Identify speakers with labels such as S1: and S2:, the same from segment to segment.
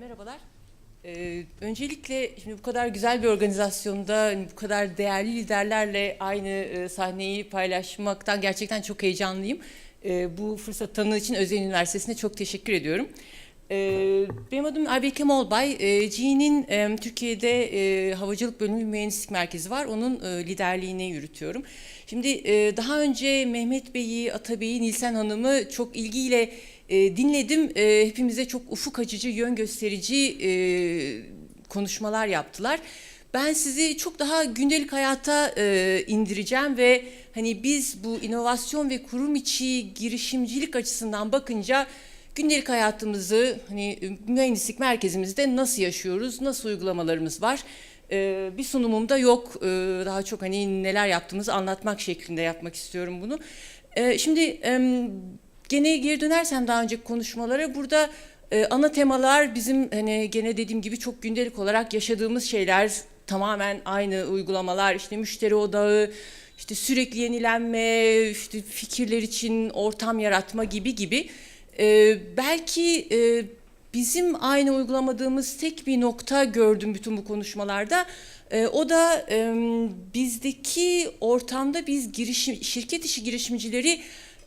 S1: merhabalar. Ee, öncelikle şimdi bu kadar güzel bir organizasyonda hani bu kadar değerli liderlerle aynı e, sahneyi paylaşmaktan gerçekten çok heyecanlıyım. Ee, bu fırsat tanıdığı için Özel Üniversitesi'ne çok teşekkür ediyorum. Ee, benim adım Aybeke Molbay. Ee, GE'nin e, Türkiye'de e, Havacılık Bölümü Mühendislik Merkezi var. Onun e, liderliğini yürütüyorum. Şimdi e, daha önce Mehmet Bey'i, Atabey'i, Nilsen Hanım'ı çok ilgiyle e, dinledim. E, hepimize çok ufuk açıcı, yön gösterici e, konuşmalar yaptılar. Ben sizi çok daha gündelik hayata e, indireceğim ve hani biz bu inovasyon ve kurum içi girişimcilik açısından bakınca gündelik hayatımızı hani mühendislik merkezimizde nasıl yaşıyoruz, nasıl uygulamalarımız var. E, bir sunumumda yok. E, daha çok hani neler yaptığımızı anlatmak şeklinde yapmak istiyorum bunu. E, şimdi e, gene geri dönersem daha önceki konuşmalara burada e, ana temalar bizim hani gene dediğim gibi çok gündelik olarak yaşadığımız şeyler tamamen aynı uygulamalar işte müşteri odağı işte sürekli yenilenme işte fikirler için ortam yaratma gibi gibi E, belki e, bizim aynı uygulamadığımız tek bir nokta gördüm bütün bu konuşmalarda. E, o da e, bizdeki ortamda biz girişim şirket işi girişimcileri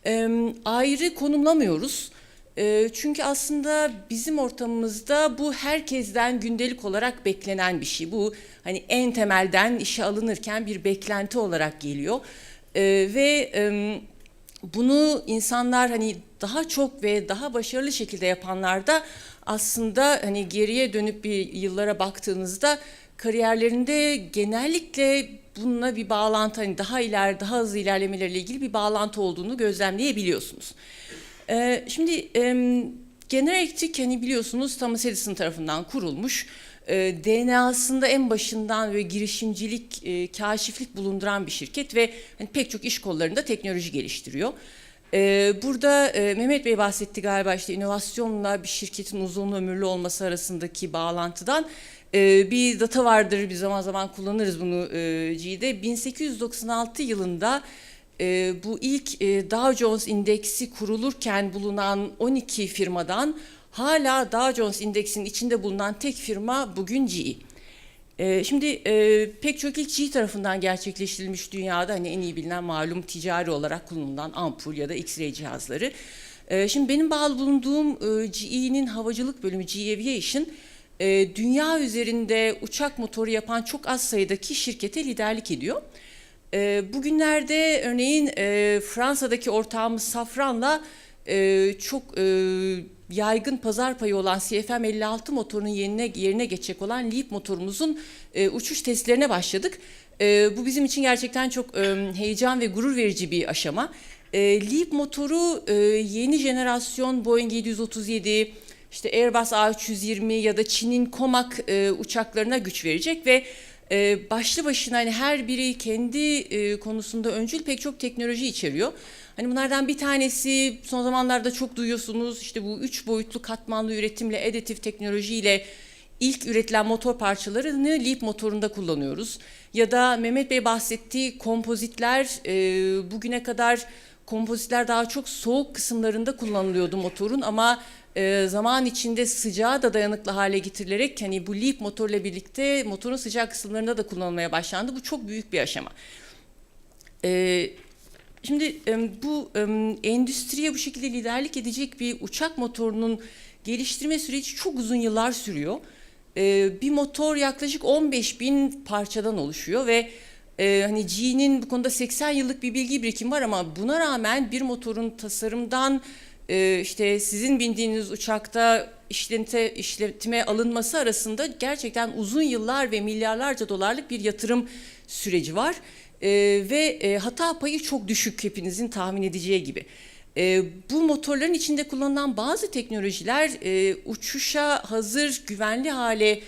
S1: e, ayrı konumlamıyoruz. E, çünkü aslında bizim ortamımızda bu herkesten gündelik olarak beklenen bir şey. Bu hani en temelden işe alınırken bir beklenti olarak geliyor. E, ve e, bunu insanlar hani daha çok ve daha başarılı şekilde yapanlarda aslında hani geriye dönüp bir yıllara baktığınızda kariyerlerinde genellikle bununla bir bağlantı hani daha iler daha hızlı ilerlemeleriyle ilgili bir bağlantı olduğunu gözlemleyebiliyorsunuz. Ee, şimdi e, General Electric hani biliyorsunuz Thomas Edison tarafından kurulmuş. E, DNA'sında en başından ve girişimcilik, e, kaşiflik bulunduran bir şirket ve hani pek çok iş kollarında teknoloji geliştiriyor. Ee, burada e, Mehmet Bey bahsetti galiba işte inovasyonla bir şirketin uzun ömürlü olması arasındaki bağlantıdan. Ee, bir data vardır, bir zaman zaman kullanırız bunu e, G'de. 1896 yılında e, bu ilk e, Dow Jones indeksi kurulurken bulunan 12 firmadan hala Dow Jones indeksinin içinde bulunan tek firma bugün GE. Şimdi e, pek çok ilk G tarafından gerçekleştirilmiş dünyada hani en iyi bilinen malum ticari olarak kullanılan ampul ya da X-ray cihazları. Ee, şimdi benim bağlı bulunduğum e, GE'nin havacılık bölümü G Aviation e, dünya üzerinde uçak motoru yapan çok az sayıdaki şirkete liderlik ediyor. E, bugünlerde örneğin e, Fransa'daki ortağımız Safran'la e, çok e, yaygın pazar payı olan CFM 56 motorunun yerine, yerine geçecek olan LEAP motorumuzun e, uçuş testlerine başladık. E, bu bizim için gerçekten çok e, heyecan ve gurur verici bir aşama. E, LEAP motoru e, yeni jenerasyon Boeing 737, işte Airbus A320 ya da Çin'in Comac e, uçaklarına güç verecek ve e, başlı başına hani her biri kendi e, konusunda öncül pek çok teknoloji içeriyor. Hani bunlardan bir tanesi son zamanlarda çok duyuyorsunuz işte bu üç boyutlu katmanlı üretimle additif teknolojiyle ilk üretilen motor parçalarını LEAP motorunda kullanıyoruz. Ya da Mehmet Bey bahsettiği kompozitler e, bugüne kadar kompozitler daha çok soğuk kısımlarında kullanılıyordu motorun ama e, zaman içinde sıcağa da dayanıklı hale getirilerek hani bu LEAP motorla birlikte motorun sıcak kısımlarında da kullanılmaya başlandı. Bu çok büyük bir aşama. E, Şimdi bu endüstriye bu şekilde liderlik edecek bir uçak motorunun geliştirme süreci çok uzun yıllar sürüyor. Bir motor yaklaşık 15 bin parçadan oluşuyor ve hani G'nin bu konuda 80 yıllık bir bilgi birikimi var ama buna rağmen bir motorun tasarımdan işte sizin bindiğiniz uçakta işlete, işletime alınması arasında gerçekten uzun yıllar ve milyarlarca dolarlık bir yatırım süreci var. E, ve e, hata payı çok düşük hepinizin tahmin edeceği gibi. E, bu motorların içinde kullanılan bazı teknolojiler e, uçuşa hazır, güvenli hale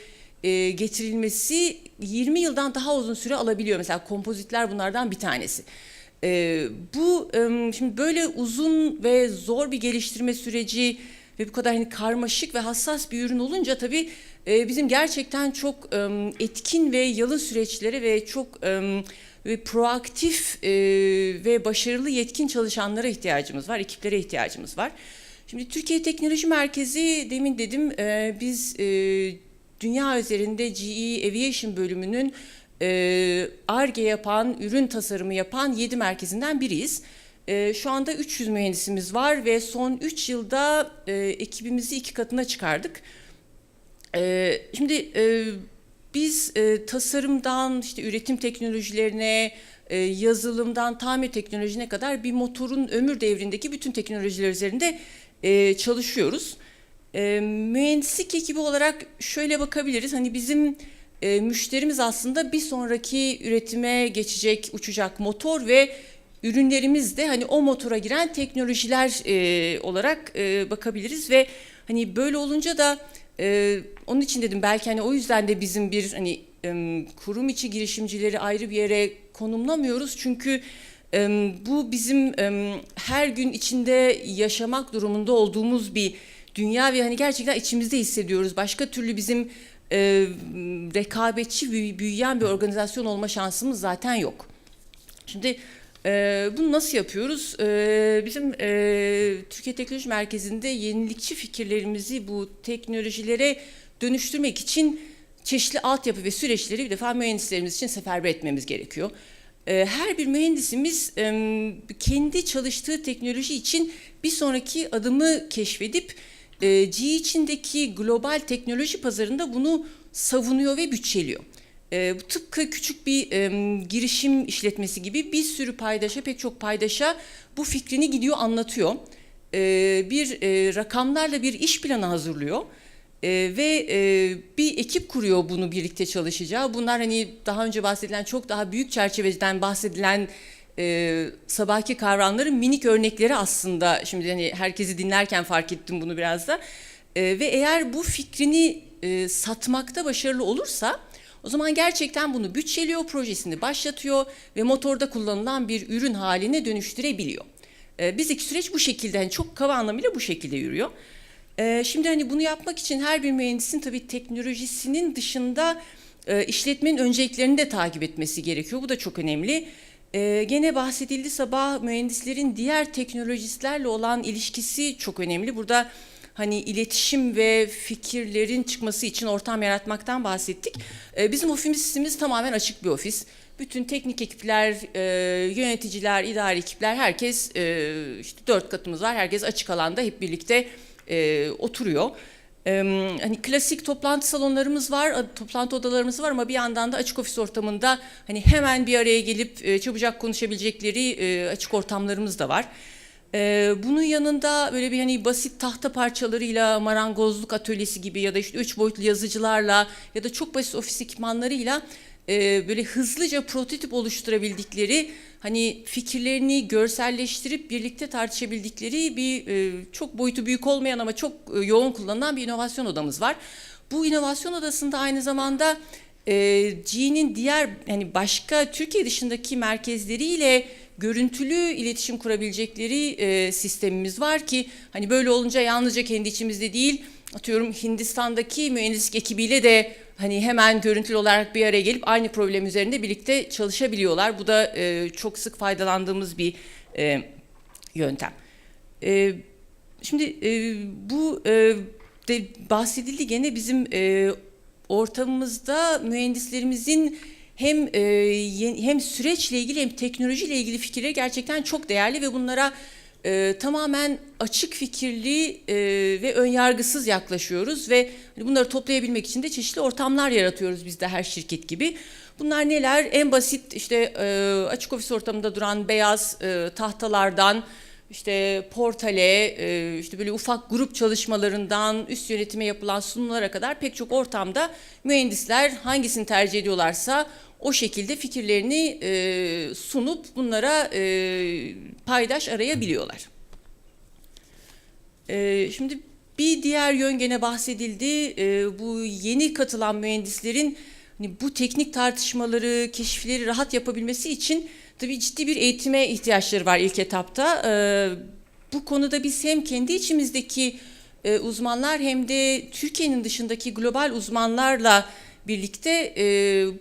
S1: e, getirilmesi 20 yıldan daha uzun süre alabiliyor. Mesela kompozitler bunlardan bir tanesi. E, bu e, şimdi böyle uzun ve zor bir geliştirme süreci ve bu kadar hani karmaşık ve hassas bir ürün olunca tabii e, bizim gerçekten çok e, etkin ve yalın süreçlere ve çok e, ve proaktif e, ve başarılı yetkin çalışanlara ihtiyacımız var, ekiplere ihtiyacımız var. Şimdi Türkiye Teknoloji Merkezi demin dedim e, biz e, dünya üzerinde GE Aviation bölümünün e, ARGE yapan, ürün tasarımı yapan 7 merkezinden biriyiz. E, şu anda 300 mühendisimiz var ve son 3 yılda e, ekibimizi iki katına çıkardık. Şimdi biz tasarımdan işte üretim teknolojilerine, yazılımdan tamir teknolojisine kadar bir motorun ömür devrindeki bütün teknolojiler üzerinde çalışıyoruz. E, mühendislik ekibi olarak şöyle bakabiliriz. Hani bizim e, müşterimiz aslında bir sonraki üretime geçecek uçacak motor ve ürünlerimiz de hani o motora giren teknolojiler e, olarak e, bakabiliriz ve hani böyle olunca da e, onun için dedim belki hani o yüzden de bizim bir hani e, kurum içi girişimcileri ayrı bir yere konumlamıyoruz çünkü e, bu bizim e, her gün içinde yaşamak durumunda olduğumuz bir dünya ve hani gerçekten içimizde hissediyoruz. Başka türlü bizim e, rekabetçi büyü- büyüyen bir organizasyon olma şansımız zaten yok. Şimdi e, bunu nasıl yapıyoruz? E, bizim e, Türkiye Teknoloji Merkezi'nde yenilikçi fikirlerimizi bu teknolojilere dönüştürmek için çeşitli altyapı ve süreçleri bir defa mühendislerimiz için seferber etmemiz gerekiyor. E, her bir mühendisimiz kendi çalıştığı teknoloji için bir sonraki adımı keşfedip e, G içindeki global teknoloji pazarında bunu savunuyor ve bütçeliyor. E, tıpkı küçük bir girişim işletmesi gibi bir sürü paydaşa, pek çok paydaşa bu fikrini gidiyor anlatıyor. E, bir e, rakamlarla bir iş planı hazırlıyor. E, ve e, bir ekip kuruyor bunu birlikte çalışacağı. Bunlar hani daha önce bahsedilen çok daha büyük çerçeveden bahsedilen e, sabahki kavramların minik örnekleri aslında. Şimdi hani herkesi dinlerken fark ettim bunu biraz da. E, ve eğer bu fikrini e, satmakta başarılı olursa o zaman gerçekten bunu bütçeliyor, projesini başlatıyor ve motorda kullanılan bir ürün haline dönüştürebiliyor. E, bizdeki süreç bu şekilde, hani çok kaba anlamıyla bu şekilde yürüyor. E, şimdi hani bunu yapmak için her bir mühendisin tabii teknolojisinin dışında e, işletmenin önceliklerini de takip etmesi gerekiyor. Bu da çok önemli. E, gene bahsedildi sabah mühendislerin diğer teknolojistlerle olan ilişkisi çok önemli. Burada hani iletişim ve fikirlerin çıkması için ortam yaratmaktan bahsettik. E, bizim ofisimiz tamamen açık bir ofis. Bütün teknik ekipler, e, yöneticiler, idari ekipler, herkes e, işte dört katımız var. Herkes açık alanda hep birlikte e, oturuyor. E, hani klasik toplantı salonlarımız var, toplantı odalarımız var ama bir yandan da açık ofis ortamında hani hemen bir araya gelip e, çabucak konuşabilecekleri e, açık ortamlarımız da var. Ee, bunun yanında böyle bir hani basit tahta parçalarıyla marangozluk atölyesi gibi ya da işte üç boyutlu yazıcılarla ya da çok basit ofis ekipmanlarıyla e, böyle hızlıca prototip oluşturabildikleri hani fikirlerini görselleştirip birlikte tartışabildikleri bir e, çok boyutu büyük olmayan ama çok e, yoğun kullanılan bir inovasyon odamız var. Bu inovasyon odasında aynı zamanda e, G'nin diğer hani başka Türkiye dışındaki merkezleriyle görüntülü iletişim kurabilecekleri e, sistemimiz var ki hani böyle olunca yalnızca kendi içimizde değil atıyorum Hindistan'daki mühendislik ekibiyle de hani hemen görüntülü olarak bir araya gelip aynı problem üzerinde birlikte çalışabiliyorlar. Bu da e, çok sık faydalandığımız bir e, yöntem. E, şimdi e, bu e, de bahsedildi gene bizim e, ortamımızda mühendislerimizin hem e, hem süreçle ilgili hem teknolojiyle ilgili fikirleri gerçekten çok değerli ve bunlara e, tamamen açık fikirli e, ve önyargısız yaklaşıyoruz ve hani bunları toplayabilmek için de çeşitli ortamlar yaratıyoruz biz de her şirket gibi. Bunlar neler? En basit işte e, açık ofis ortamında duran beyaz e, tahtalardan işte portale, e, işte böyle ufak grup çalışmalarından üst yönetime yapılan sunumlara kadar pek çok ortamda mühendisler hangisini tercih ediyorlarsa o şekilde fikirlerini e, sunup bunlara e, paydaş arayabiliyorlar. Şimdi bir diğer yön gene bahsedildi. Bu yeni katılan mühendislerin hani bu teknik tartışmaları, keşifleri rahat yapabilmesi için tabii ciddi bir eğitime ihtiyaçları var ilk etapta. E, bu konuda biz hem kendi içimizdeki e, uzmanlar hem de Türkiye'nin dışındaki global uzmanlarla birlikte e,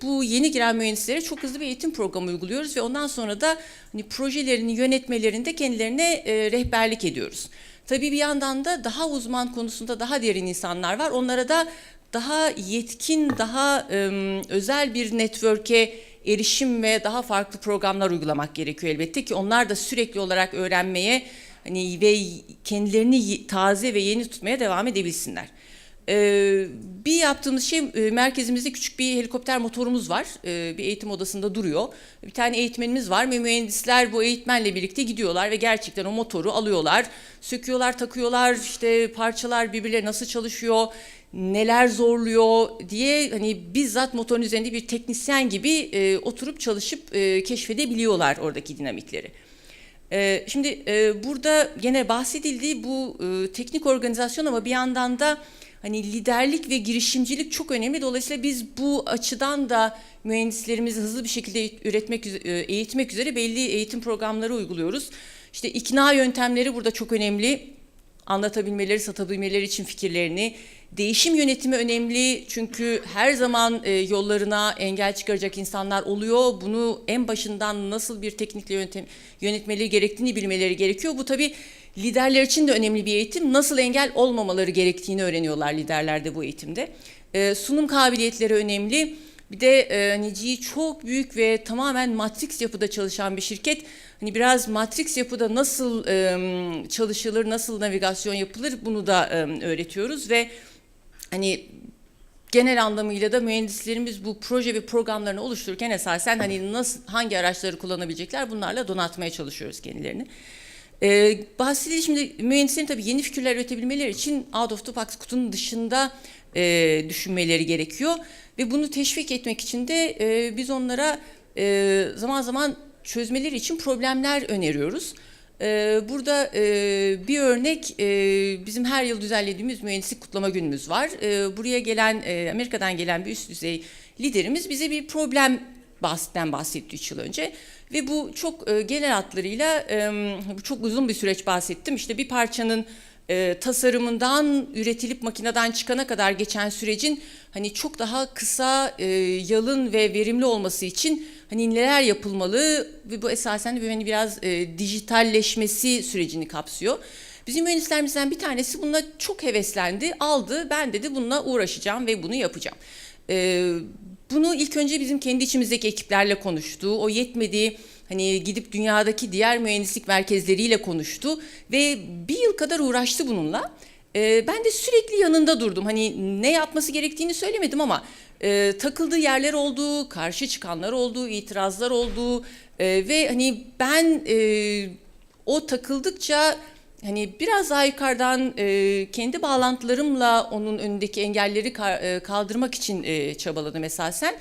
S1: bu yeni giren mühendislere çok hızlı bir eğitim programı uyguluyoruz ve ondan sonra da hani projelerini yönetmelerinde kendilerine e, rehberlik ediyoruz. Tabii bir yandan da daha uzman konusunda daha derin insanlar var. Onlara da daha yetkin, daha özel bir network'e erişim ve daha farklı programlar uygulamak gerekiyor elbette ki onlar da sürekli olarak öğrenmeye hani ve kendilerini taze ve yeni tutmaya devam edebilsinler. Ee, bir yaptığımız şey e, merkezimizde küçük bir helikopter motorumuz var. Ee, bir eğitim odasında duruyor. Bir tane eğitmenimiz var ve mühendisler bu eğitmenle birlikte gidiyorlar ve gerçekten o motoru alıyorlar. Söküyorlar, takıyorlar, işte parçalar birbirleri nasıl çalışıyor, neler zorluyor diye hani bizzat motorun üzerinde bir teknisyen gibi e, oturup çalışıp e, keşfedebiliyorlar oradaki dinamikleri. Ee, Şimdi e, burada gene bahsedildiği bu e, teknik organizasyon ama bir yandan da hani liderlik ve girişimcilik çok önemli. Dolayısıyla biz bu açıdan da mühendislerimizi hızlı bir şekilde üretmek, e, eğitmek üzere belli eğitim programları uyguluyoruz. İşte ikna yöntemleri burada çok önemli. Anlatabilmeleri, satabilmeleri için fikirlerini. Değişim yönetimi önemli çünkü her zaman e, yollarına engel çıkaracak insanlar oluyor. Bunu en başından nasıl bir teknikle yöntem, yönetmeleri gerektiğini bilmeleri gerekiyor. Bu tabii liderler için de önemli bir eğitim. Nasıl engel olmamaları gerektiğini öğreniyorlar liderler de bu eğitimde. E, sunum kabiliyetleri önemli. Bir de e, hani çok büyük ve tamamen matrix yapıda çalışan bir şirket. Hani biraz matrix yapıda nasıl e, çalışılır, nasıl navigasyon yapılır bunu da e, öğretiyoruz ve hani genel anlamıyla da mühendislerimiz bu proje ve programlarını oluştururken esasen hani nasıl hangi araçları kullanabilecekler bunlarla donatmaya çalışıyoruz kendilerini. Ee, bahsedildi şimdi mühendislerin tabii yeni fikirler üretebilmeleri için out of the box kutunun dışında e, düşünmeleri gerekiyor ve bunu teşvik etmek için de e, biz onlara e, zaman zaman çözmeleri için problemler öneriyoruz. Ee, Burada e, bir örnek e, bizim her yıl düzenlediğimiz mühendislik kutlama günümüz var. E, Buraya gelen e, Amerika'dan gelen bir üst düzey liderimiz bize bir problem bahsitten bahsetti 3 yıl önce ve bu çok genel hatlarıyla çok uzun bir süreç bahsettim. İşte bir parçanın tasarımından üretilip makineden çıkana kadar geçen sürecin hani çok daha kısa, yalın ve verimli olması için hani neler yapılmalı ve bu esasen de hani biraz e, dijitalleşmesi sürecini kapsıyor. Bizim mühendislerimizden bir tanesi bununla çok heveslendi, aldı. Ben dedi bununla uğraşacağım ve bunu yapacağım. E, bunu ilk önce bizim kendi içimizdeki ekiplerle konuştu. O yetmedi. Hani gidip dünyadaki diğer mühendislik merkezleriyle konuştu ve bir yıl kadar uğraştı bununla. Ee, ben de sürekli yanında durdum. Hani ne yapması gerektiğini söylemedim ama e, takıldığı yerler oldu, karşı çıkanlar oldu, itirazlar oldu E, ve hani ben e, o takıldıkça hani biraz daha yukarıdan e, kendi bağlantılarımla onun önündeki engelleri ka- e, kaldırmak için e, çabaladım esasen.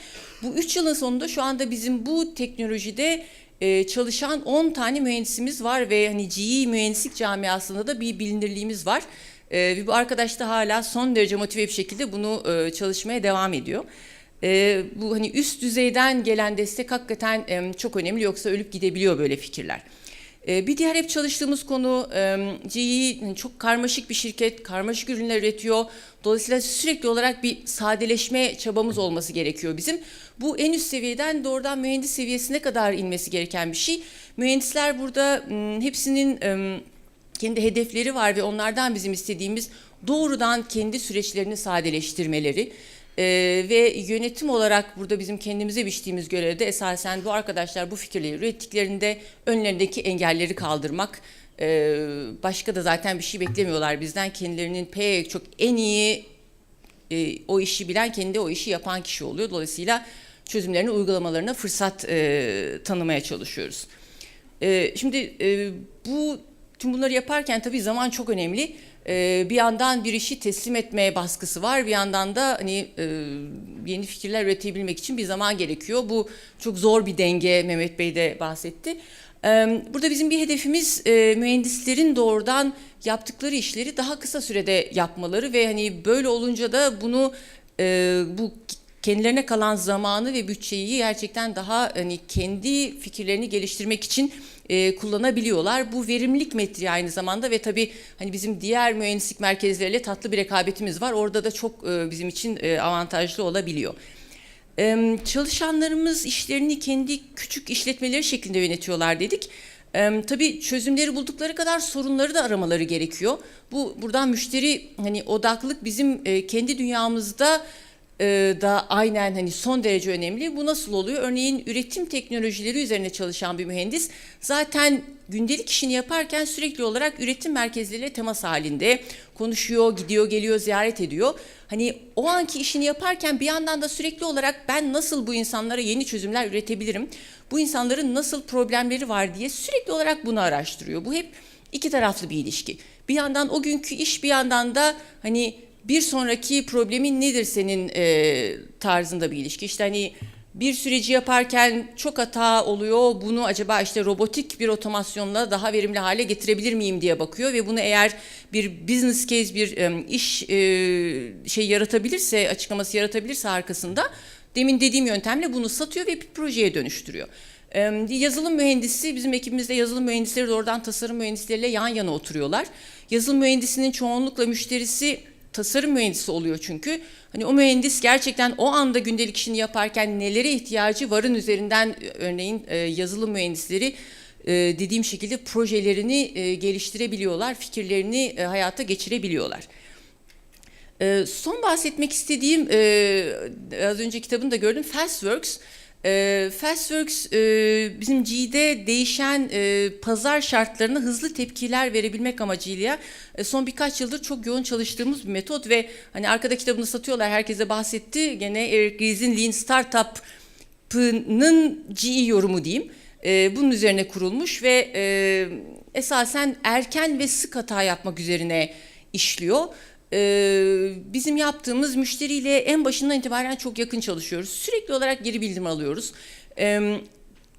S1: Bu üç yılın sonunda şu anda bizim bu teknolojide e, çalışan 10 tane mühendisimiz var ve hani GE mühendislik camiasında da bir bilinirliğimiz var. E, ve bu arkadaş da hala son derece motive bir şekilde bunu e, çalışmaya devam ediyor. E, bu hani üst düzeyden gelen destek hakikaten e, çok önemli yoksa ölüp gidebiliyor böyle fikirler. E, bir diğer hep çalıştığımız konu e, GE çok karmaşık bir şirket, karmaşık ürünler üretiyor. Dolayısıyla sürekli olarak bir sadeleşme çabamız olması gerekiyor bizim. Bu en üst seviyeden doğrudan mühendis seviyesine kadar inmesi gereken bir şey. Mühendisler burada hepsinin kendi hedefleri var ve onlardan bizim istediğimiz doğrudan kendi süreçlerini sadeleştirmeleri. Ee, ve yönetim olarak burada bizim kendimize biçtiğimiz görevde esasen bu arkadaşlar bu fikirleri ürettiklerinde önlerindeki engelleri kaldırmak. Ee, başka da zaten bir şey beklemiyorlar bizden. Kendilerinin pek çok en iyi e, o işi bilen, kendi o işi yapan kişi oluyor. Dolayısıyla çözümlerini uygulamalarına fırsat e, tanımaya çalışıyoruz. E, şimdi e, bu tüm bunları yaparken tabii zaman çok önemli. E, bir yandan bir işi teslim etmeye baskısı var, bir yandan da hani e, yeni fikirler üretebilmek için bir zaman gerekiyor. Bu çok zor bir denge. Mehmet Bey de bahsetti. E, burada bizim bir hedefimiz e, mühendislerin doğrudan yaptıkları işleri daha kısa sürede yapmaları ve hani böyle olunca da bunu e, bu kendilerine kalan zamanı ve bütçeyi gerçekten daha hani kendi fikirlerini geliştirmek için e, kullanabiliyorlar. Bu verimlilik metriği aynı zamanda ve tabii hani bizim diğer mühendislik merkezleriyle tatlı bir rekabetimiz var. Orada da çok e, bizim için e, avantajlı olabiliyor. E, çalışanlarımız işlerini kendi küçük işletmeleri şeklinde yönetiyorlar dedik. Ee, tabii çözümleri buldukları kadar sorunları da aramaları gerekiyor. Bu buradan müşteri hani odaklılık bizim e, kendi dünyamızda e, da aynen hani son derece önemli. Bu nasıl oluyor? Örneğin üretim teknolojileri üzerine çalışan bir mühendis zaten gündelik işini yaparken sürekli olarak üretim merkezleriyle temas halinde konuşuyor, gidiyor, geliyor, ziyaret ediyor. Hani o anki işini yaparken bir yandan da sürekli olarak ben nasıl bu insanlara yeni çözümler üretebilirim? Bu insanların nasıl problemleri var diye sürekli olarak bunu araştırıyor. Bu hep iki taraflı bir ilişki. Bir yandan o günkü iş bir yandan da hani bir sonraki problemin nedir senin e, tarzında bir ilişki. İşte hani bir süreci yaparken çok hata oluyor. Bunu acaba işte robotik bir otomasyonla daha verimli hale getirebilir miyim diye bakıyor ve bunu eğer bir business case bir e, iş e, şey yaratabilirse, açıklaması yaratabilirse arkasında demin dediğim yöntemle bunu satıyor ve bir projeye dönüştürüyor. Yazılım mühendisi bizim ekibimizde yazılım mühendisleri de oradan tasarım mühendisleriyle yan yana oturuyorlar. Yazılım mühendisinin çoğunlukla müşterisi tasarım mühendisi oluyor çünkü. Hani o mühendis gerçekten o anda gündelik işini yaparken nelere ihtiyacı varın üzerinden e, örneğin e, yazılım mühendisleri e, dediğim şekilde projelerini e, geliştirebiliyorlar, fikirlerini e, hayata geçirebiliyorlar. E, son bahsetmek istediğim e, az önce kitabını da gördüm Fastworks. E, Fastworks e, bizim G'de değişen e, pazar şartlarına hızlı tepkiler verebilmek amacıyla e, son birkaç yıldır çok yoğun çalıştığımız bir metot ve hani arkada kitabını satıyorlar herkese bahsetti. Gene Eric Ries'in Lean Startup'ının GE yorumu diyeyim. E, bunun üzerine kurulmuş ve e, esasen erken ve sık hata yapmak üzerine işliyor. Ee, bizim yaptığımız müşteriyle en başından itibaren çok yakın çalışıyoruz. Sürekli olarak geri bildirim alıyoruz. Ee,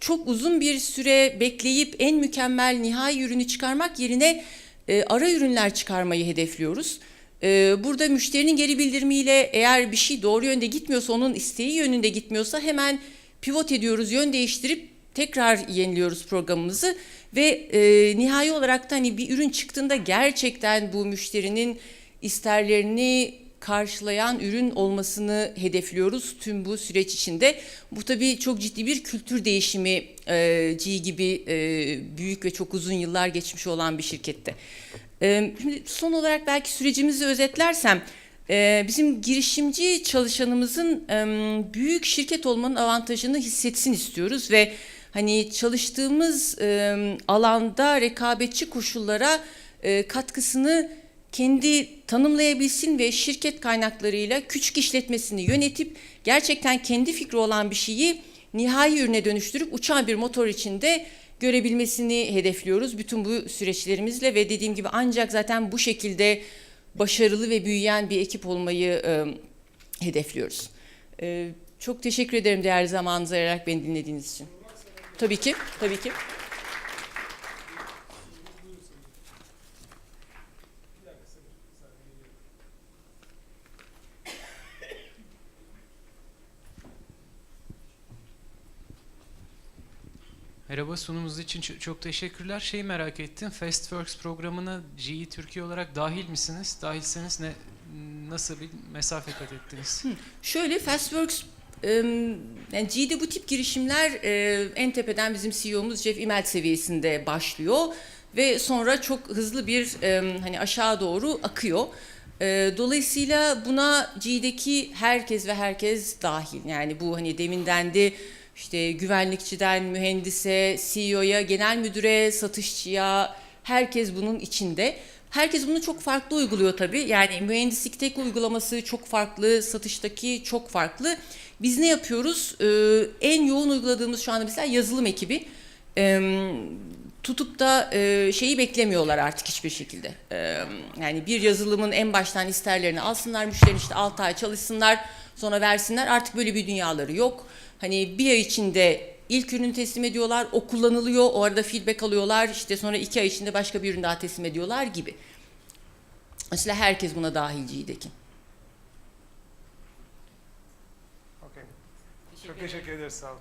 S1: çok uzun bir süre bekleyip en mükemmel nihai ürünü çıkarmak yerine e, ara ürünler çıkarmayı hedefliyoruz. Ee, burada müşterinin geri bildirimiyle eğer bir şey doğru yönde gitmiyorsa, onun isteği yönünde gitmiyorsa hemen pivot ediyoruz, yön değiştirip tekrar yeniliyoruz programımızı ve e, nihai olarak da hani bir ürün çıktığında gerçekten bu müşterinin isterlerini karşılayan ürün olmasını hedefliyoruz tüm bu süreç içinde. Bu tabii çok ciddi bir kültür değişimi e, G gibi e, büyük ve çok uzun yıllar geçmiş olan bir şirkette. E, şimdi son olarak belki sürecimizi özetlersem, e, bizim girişimci çalışanımızın e, büyük şirket olmanın avantajını hissetsin istiyoruz ve hani çalıştığımız e, alanda rekabetçi koşullara e, katkısını kendi tanımlayabilsin ve şirket kaynaklarıyla küçük işletmesini yönetip gerçekten kendi fikri olan bir şeyi nihai ürüne dönüştürüp uçan bir motor içinde görebilmesini hedefliyoruz bütün bu süreçlerimizle ve dediğim gibi ancak zaten bu şekilde başarılı ve büyüyen bir ekip olmayı e, hedefliyoruz. E, çok teşekkür ederim değerli zamanınızı ayırarak beni dinlediğiniz için. Tabii ki, tabii ki.
S2: Merhaba sunumumuz için çok teşekkürler. Şeyi merak ettim. Fastworks programına GE Türkiye olarak dahil misiniz? Dahilseniz ne nasıl bir mesafe kat ettiniz?
S1: Şöyle Fastworks yani G'de bu tip girişimler e, en tepeden bizim CEO'muz Jeff Immelt seviyesinde başlıyor ve sonra çok hızlı bir hani aşağı doğru akıyor. E, dolayısıyla buna G'deki herkes ve herkes dahil. Yani bu hani demin dendi işte güvenlikçiden mühendise, CEO'ya, genel müdüre, satışçıya herkes bunun içinde. Herkes bunu çok farklı uyguluyor tabii. Yani mühendislikteki uygulaması çok farklı, satıştaki çok farklı. Biz ne yapıyoruz? Ee, en yoğun uyguladığımız şu anda mesela yazılım ekibi. Ee, tutup da e, şeyi beklemiyorlar artık hiçbir şekilde. Ee, yani bir yazılımın en baştan isterlerini alsınlar, müşterinin işte 6 ay çalışsınlar, sonra versinler. Artık böyle bir dünyaları yok. Hani bir ay içinde ilk ürünü teslim ediyorlar, o kullanılıyor, o arada feedback alıyorlar, işte sonra iki ay içinde başka bir ürün daha teslim ediyorlar gibi. Mesela herkes buna dahil G'deki.
S3: Okey. Çok teşekkür ederiz. Sağ olun.